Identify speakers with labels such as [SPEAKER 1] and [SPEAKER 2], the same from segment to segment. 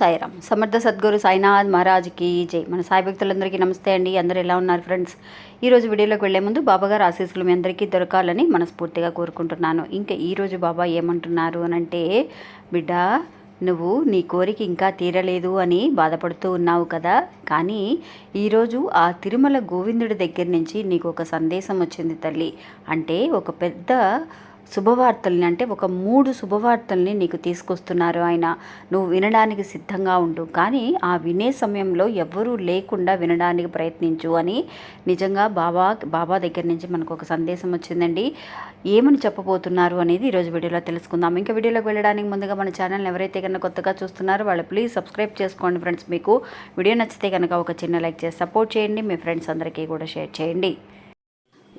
[SPEAKER 1] సాయిరామ్. సమర్థ సద్గురు సాయినాథ్ మహారాజ్కి జై. మన సాయి భక్తులందరికీ నమస్తే అండి. అందరూ ఎలా ఉన్నారు ఫ్రెండ్స్? ఈరోజు వీడియోలోకి వెళ్ళే ముందు బాబాగారు ఆశీస్సులు మీ అందరికీ దొరకాలని మనస్ఫూర్తిగా కోరుకుంటున్నాను. ఇంకా ఈరోజు బాబా ఏమంటున్నారు అని అంటే బిడ్డ నువ్వు నీ కోరిక ఇంకా తీరలేదు అని బాధపడుతూ ఉన్నావు కదా. కానీ ఈరోజు ఆ తిరుమల గోవిందుడి దగ్గర నుంచి నీకు ఒక సందేశం వచ్చింది తల్లి. అంటే ఒక పెద్ద శుభవార్తల్ని అంటే ఒక మూడు శుభవార్తల్ని నీకు తీసుకొస్తున్నారు ఆయన. నువ్వు వినడానికి సిద్ధంగా ఉండు. కానీ ఆ వినే సమయంలో ఎవ్వరూ లేకుండా వినడానికి ప్రయత్నించు అని నిజంగా బాబా బాబా దగ్గర నుంచి మనకు ఒక సందేశం వచ్చిందండి. ఏమని చెప్పబోతున్నారు అనేది ఈరోజు వీడియోలో తెలుసుకుందాం. ఇంకా వీడియోలోకి వెళ్ళడానికి ముందుగా మన ఛానల్ ఎవరైతే కనుక కొత్తగా చూస్తున్నారో వాళ్ళు ప్లీజ్ సబ్స్క్రైబ్ చేసుకోండి ఫ్రెండ్స్ మీకు వీడియో నచ్చితే కనుక ఒక చిన్న లైక్ చేసి సపోర్ట్ చేయండి. మీ ఫ్రెండ్స్ అందరికీ కూడా షేర్ చేయండి.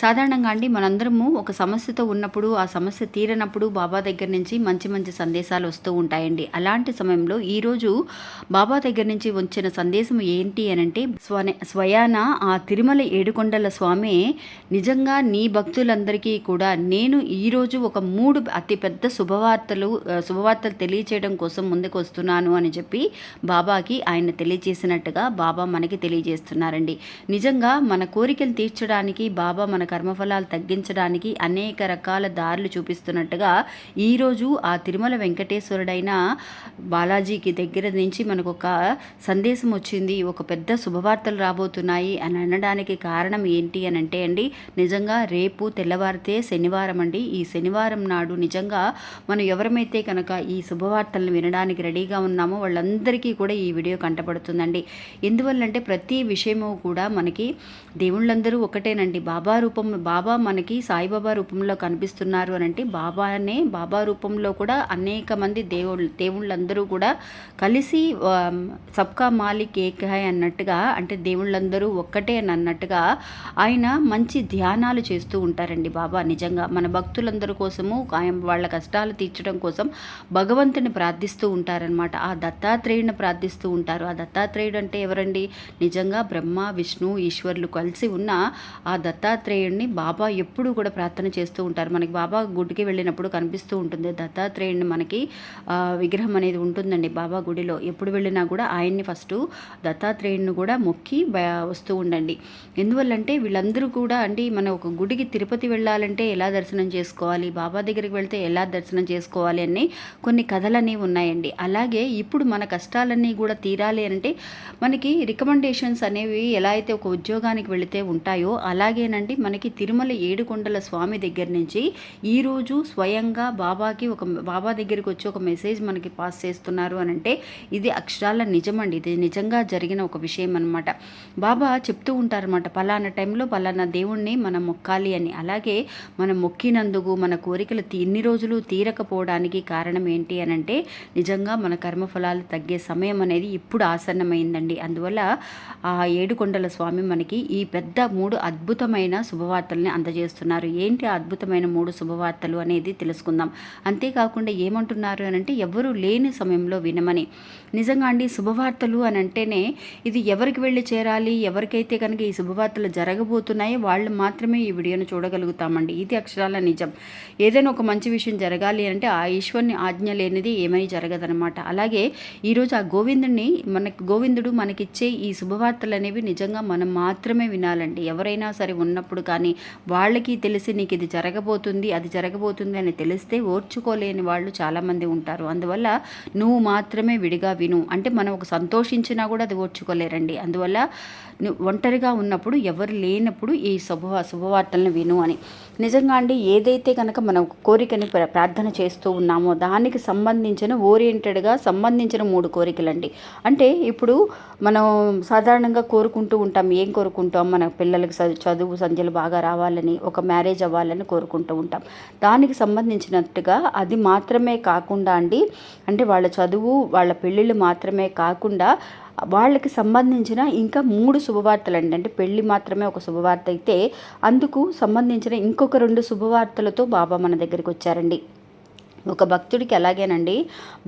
[SPEAKER 1] సాధారణంగా అండి మనందరము ఒక సమస్యతో ఉన్నప్పుడు ఆ సమస్య తీరనప్పుడు బాబా దగ్గర నుంచి మంచి మంచి సందేశాలు వస్తూ ఉంటాయండి. అలాంటి సమయంలో ఈరోజు బాబా దగ్గర నుంచి వచ్చిన సందేశం ఏంటి అని అంటే స్వయాన ఆ తిరుమల ఏడుకొండల స్వామి నిజంగా నీ భక్తులందరికీ కూడా నేను ఈరోజు ఒక మూడు అతిపెద్ద శుభవార్తలు శుభవార్తలు తెలియచేయడం కోసం ముందుకు వస్తున్నాను అని చెప్పి బాబాకి ఆయన తెలియజేసినట్టుగా బాబా మనకి తెలియజేస్తున్నారండి. నిజంగా మన కోరికలు తీర్చడానికి బాబా మన కర్మఫలాలు తగ్గించడానికి అనేక రకాల దారులు చూపిస్తున్నట్టుగా ఈరోజు ఆ తిరుమల వెంకటేశ్వరుడైన బాలాజీకి దగ్గర నుంచి మనకు ఒక సందేశం వచ్చింది. ఒక పెద్ద శుభవార్తలు రాబోతున్నాయి అని అనడానికి కారణం ఏంటి అని అంటే అండి నిజంగా రేపు తెల్లవారితే శనివారం అండి. ఈ శనివారం నాడు నిజంగా మనం ఎవరమైతే కనుక ఈ శుభవార్తలను వినడానికి రెడీగా ఉన్నామో వాళ్ళందరికీ కూడా ఈ వీడియో కంటపడుతుందండి. ఎందువల్లంటే ప్రతి విషయము కూడా మనకి దేవుళ్ళందరూ ఒకటేనండి. బాబా రూపం బాబా మనకి సాయిబాబా రూపంలో కనిపిస్తున్నారు అని అంటే బాబానే బాబా రూపంలో కూడా అనేక మంది దేవుళ్ళు దేవుళ్ళందరూ కూడా కలిసి సబ్కా మాలిక్ ఏకాయ్ అన్నట్టుగా అంటే దేవుళ్ళందరూ ఒక్కటే అని అన్నట్టుగా ఆయన మంచి ధ్యానాలు చేస్తూ ఉంటారండి బాబా. నిజంగా మన భక్తులందరి కోసము ఆయన వాళ్ళ కష్టాలు తీర్చడం కోసం భగవంతుని ప్రార్థిస్తూ ఉంటారనమాట ఆ దత్తాత్రేయుడిని ప్రార్థిస్తూ ఉంటారు. ఆ దత్తాత్రేయుడు అంటే ఎవరండి? నిజంగా బ్రహ్మ విష్ణు ఈశ్వరులు కలిసి ఉన్న ఆ దత్తాత్రేయుడు దత్తాత్రేయుడిని బాబా ఎప్పుడు కూడా ప్రార్థన చేస్తూ ఉంటారు. మనకి బాబా గుడికి వెళ్ళినప్పుడు కనిపిస్తూ ఉంటుంది. దత్తాత్రేయుడిని మనకి విగ్రహం అనేది ఉంటుందండి బాబా గుడిలో. ఎప్పుడు వెళ్ళినా కూడా ఆయన్ని ఫస్ట్ దత్తాత్రేయుడిని కూడా మొక్కి వస్తూ ఉండండి. ఎందువల్లంటే వీళ్ళందరూ కూడా అండి మన ఒక గుడికి తిరుపతి వెళ్ళాలంటే ఎలా దర్శనం చేసుకోవాలి? బాబా దగ్గరికి వెళ్తే ఎలా దర్శనం చేసుకోవాలి? అని కొన్ని కథలనేవి ఉన్నాయండి. అలాగే ఇప్పుడు మన కష్టాలన్నీ కూడా తీరాలి అంటే మనకి రికమెండేషన్స్ అనేవి ఎలా అయితే ఒక ఉద్యోగానికి వెళితే ఉంటాయో అలాగేనండి మనకి తిరుమల ఏడుకొండల స్వామి దగ్గర నుంచి ఈరోజు స్వయంగా బాబాకి ఒక బాబా దగ్గరికి వచ్చి ఒక మెసేజ్ మనకి పాస్ చేస్తున్నారు అని అంటే ఇది అక్షరాల నిజమండి. ఇది నిజంగా జరిగిన ఒక విషయం అనమాట బాబా చెప్తూ ఉంటారన్నమాట పలానా టైంలో పలానా దేవుణ్ణి మనం మొక్కాలి అని. అలాగే మనం మొక్కినందుకు మన కోరికలు ఇన్ని రోజులు తీరకపోవడానికి కారణం ఏంటి అని అంటే నిజంగా మన కర్మఫలాలు తగ్గే సమయం అనేది ఇప్పుడు ఆసన్నమైందండి. అందువల్ల ఆ ఏడుకొండల స్వామి మనకి ఈ పెద్ద మూడు అద్భుతమైన శుభవార్తల్ని అందజేస్తున్నారు. ఏంటి అద్భుతమైన మూడు శుభవార్తలు అనేది తెలుసుకుందాం. అంతేకాకుండా ఏమంటున్నారు అని అంటే ఎవరు లేని సమయంలో వినమని. నిజంగా అండి శుభవార్తలు అని అంటేనే ఇది ఎవరికి వెళ్ళి చేరాలి? ఎవరికైతే కనుక ఈ శుభవార్తలు జరగబోతున్నాయో వాళ్ళు మాత్రమే ఈ వీడియోను చూడగలుగుతామండి. ఇది అక్షరాల నిజం. ఏదైనా ఒక మంచి విషయం జరగాలి అంటే ఆ ఈశ్వరుని ఆజ్ఞ లేనిది ఏమని జరగదనమాట అలాగే ఈరోజు ఆ గోవిందుడిని మనకి గోవిందుడు మనకిచ్చే ఈ శుభవార్తలు అనేవి నిజంగా మనం మాత్రమే వినాలండి. ఎవరైనా సరే ఉన్నప్పుడు కానీ వాళ్ళకి తెలిసి నీకు ఇది జరగబోతుంది అది జరగబోతుంది అని తెలిస్తే ఓర్చుకోలేని వాళ్ళు చాలామంది ఉంటారు. అందువల్ల నువ్వు మాత్రమే విడిగా విను. అంటే మనం ఒక సంతోషించినా కూడా అది ఓర్చుకోలేరండి. అందువల్ల నువ్వు ఒంటరిగా ఉన్నప్పుడు ఎవరు లేనప్పుడు ఈ శుభ శుభవార్తలను విను అని. నిజంగా అండి ఏదైతే కనుక మనం కోరికని ప్ర- ప్రార్థన చేస్తూ ఉన్నామో దానికి సంబంధించిన ఓరియంటెడ్గా సంబంధించిన మూడు కోరికలండి. అంటే ఇప్పుడు మనం సాధారణంగా కోరుకుంటూ ఉంటాం. ఏం కోరుకుంటాం? మన పిల్లలకి చదువు సంధ్యలు బాగా రావాలని ఒక మ్యారేజ్ అవ్వాలని కోరుకుంటూ ఉంటాం. దానికి సంబంధించినట్టుగా అది మాత్రమే కాకుండా అండి అంటే వాళ్ళ చదువు వాళ్ళ పెళ్ళిళ్ళు మాత్రమే కాకుండా వాళ్ళకి సంబంధించిన ఇంకా మూడు శుభవార్తలు అండి అంటే పెళ్ళి మాత్రమే ఒక శుభవార్త అయితే అందుకు సంబంధించిన ఇంకొక రెండు శుభవార్తలతో బాబా మన దగ్గరికి వచ్చారండి. ఒక భక్తుడికి అలాగేనండి.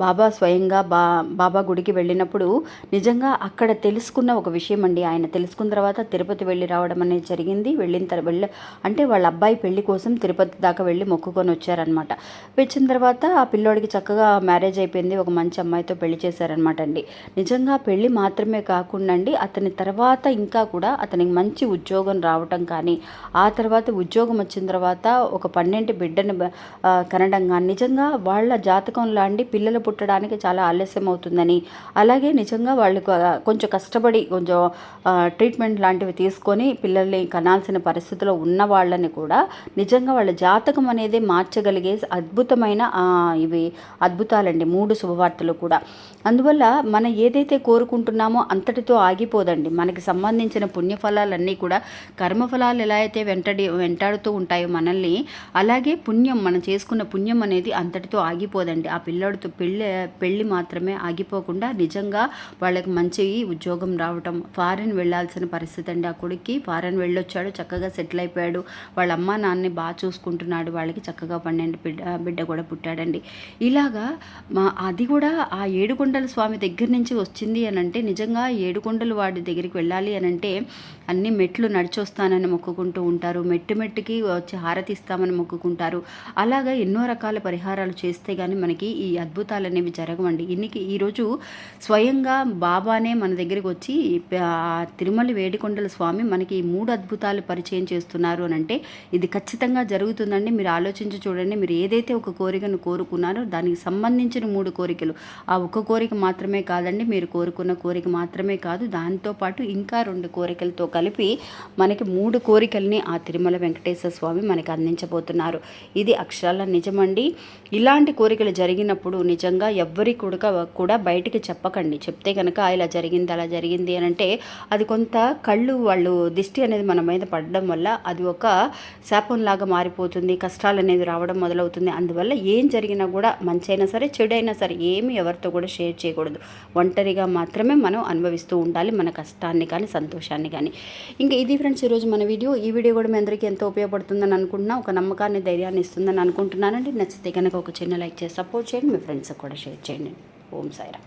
[SPEAKER 1] బాబా స్వయంగా బా బాబా గుడికి వెళ్ళినప్పుడు నిజంగా అక్కడ తెలుసుకున్న ఒక విషయం అండి ఆయన తెలుసుకున్న తర్వాత తిరుపతి వెళ్ళి రావడం అనేది జరిగింది. వెళ్ళిన తర్వాత వెళ్ళ అంటే వాళ్ళ అబ్బాయి పెళ్ళి కోసం తిరుపతి దాకా వెళ్ళి మొక్కుకొని వచ్చారనమాట వచ్చిన తర్వాత ఆ పిల్లోడికి చక్కగా మ్యారేజ్ అయిపోయింది. ఒక మంచి అమ్మాయితో పెళ్ళి చేశారనమాట అండి. నిజంగా పెళ్ళి మాత్రమే కాకుండా అండి అతని తర్వాత ఇంకా కూడా అతనికి మంచి ఉద్యోగం రావటం కానీ ఆ తర్వాత ఉద్యోగం వచ్చిన తర్వాత ఒక పన్నెండు బిడ్డను కనడం కానీ నిజంగా వాళ్ళ జాతకంలో అండి పిల్లలు పుట్టడానికి చాలా ఆలస్యం అవుతుందని అలాగే నిజంగా వాళ్ళు కొంచెం కష్టపడి కొంచెం ట్రీట్మెంట్ లాంటివి తీసుకొని పిల్లల్ని కనాల్సిన పరిస్థితిలో ఉన్న వాళ్ళని కూడా నిజంగా వాళ్ళ జాతకం అనేది మార్చగలిగే అద్భుతమైన ఇవి అద్భుతాలండి మూడు శుభవార్తలు కూడా. అందువల్ల మనం ఏదైతే కోరుకుంటున్నామో అంతటితో ఆగిపోదండి. మనకి సంబంధించిన పుణ్యఫలాలన్నీ కూడా కర్మఫలాలు ఎలా అయితే వెంటడి వెంటాడుతూ ఉంటాయో మనల్ని అలాగే పుణ్యం మనం చేసుకున్న పుణ్యం అనేది అంత అంతటితో ఆగిపోదండి. ఆ పిల్లోడితో పెళ్ళి పెళ్ళి మాత్రమే ఆగిపోకుండా నిజంగా వాళ్ళకి మంచి ఉద్యోగం రావటం ఫారెన్ వెళ్ళాల్సిన పరిస్థితి అండి. ఆ కొడుక్కి ఫారెన్ వెళ్ళొచ్చాడు చక్కగా సెటిల్ అయిపోయాడు. వాళ్ళ అమ్మ నాన్నని బాగా చూసుకుంటున్నాడు. వాళ్ళకి చక్కగా పన్నెండు బిడ్డ బిడ్డ కూడా పుట్టాడండి. ఇలాగా మా అది కూడా ఆ ఏడుకొండల స్వామి దగ్గర నుంచి వచ్చింది అని అంటే నిజంగా ఏడుకొండలు వాడి దగ్గరికి వెళ్ళాలి అని అంటే అన్ని మెట్లు నడిచొస్తానని మొక్కుకుంటూ ఉంటారు. మెట్టు మెట్టుకి వచ్చి హారతి ఇస్తామని మొక్కుకుంటారు. అలాగా ఎన్నో రకాల పరిహారాలు చేస్తే కానీ మనకి ఈ అద్భుతాలు అనేవి జరగవండి. ఇన్నికి ఈరోజు స్వయంగా బాబానే మన దగ్గరికి వచ్చి ఆ తిరుమల వేడికొండల స్వామి మనకి ఈ మూడు అద్భుతాలు పరిచయం చేస్తున్నారు అని అంటే ఇది ఖచ్చితంగా జరుగుతుందండి. మీరు ఆలోచించి చూడండి. మీరు ఏదైతే ఒక కోరికను కోరుకున్నారో దానికి సంబంధించిన మూడు కోరికలు. ఆ ఒక్క కోరిక మాత్రమే కాదండి మీరు కోరుకున్న కోరిక మాత్రమే కాదు దాంతోపాటు ఇంకా రెండు కోరికలతో కలిపి మనకి మూడు కోరికల్ని ఆ తిరుమల వెంకటేశ్వర స్వామి మనకి అందించబోతున్నారు. ఇది అక్షరాల నిజమండి? ఇలాంటి కోరికలు జరిగినప్పుడు నిజంగా ఎవ్వరి కూడా కూడా బయటికి చెప్పకండి. చెప్తే కనుక ఇలా జరిగింది అలా జరిగింది అని అంటే అది కొంత కళ్ళు వాళ్ళు దిష్టి అనేది మన మీద పడడం వల్ల అది ఒక శాపంలాగా మారిపోతుంది కష్టాలు అనేది రావడం మొదలవుతుంది. అందువల్ల ఏం జరిగినా కూడా మంచి అయినా సరే చెడైనా సరే ఏమి ఎవరితో కూడా షేర్ చేయకూడదు. ఒంటరిగా మాత్రమే మనం అనుభవిస్తూ ఉండాలి మన కష్టాన్ని కానీ సంతోషాన్ని కానీ. ఇంకా ఇది ఫ్రెండ్స్ ఈరోజు మన వీడియో. ఈ వీడియో కూడా మీ అందరికీ ఎంతో ఉపయోగపడుతుందని అనుకుంటున్నా. ఒక నమ్మకాన్ని ధైర్యాన్ని ఇస్తుందని అనుకుంటున్నానండి. నచ్చితే కనుక ఒక చిన్న లైక్ చేసి సపోర్ట్ చేయండి మీ ఫ్రెండ్స్కి కూడా షేర్ చేయండి. ఓం సాయిరా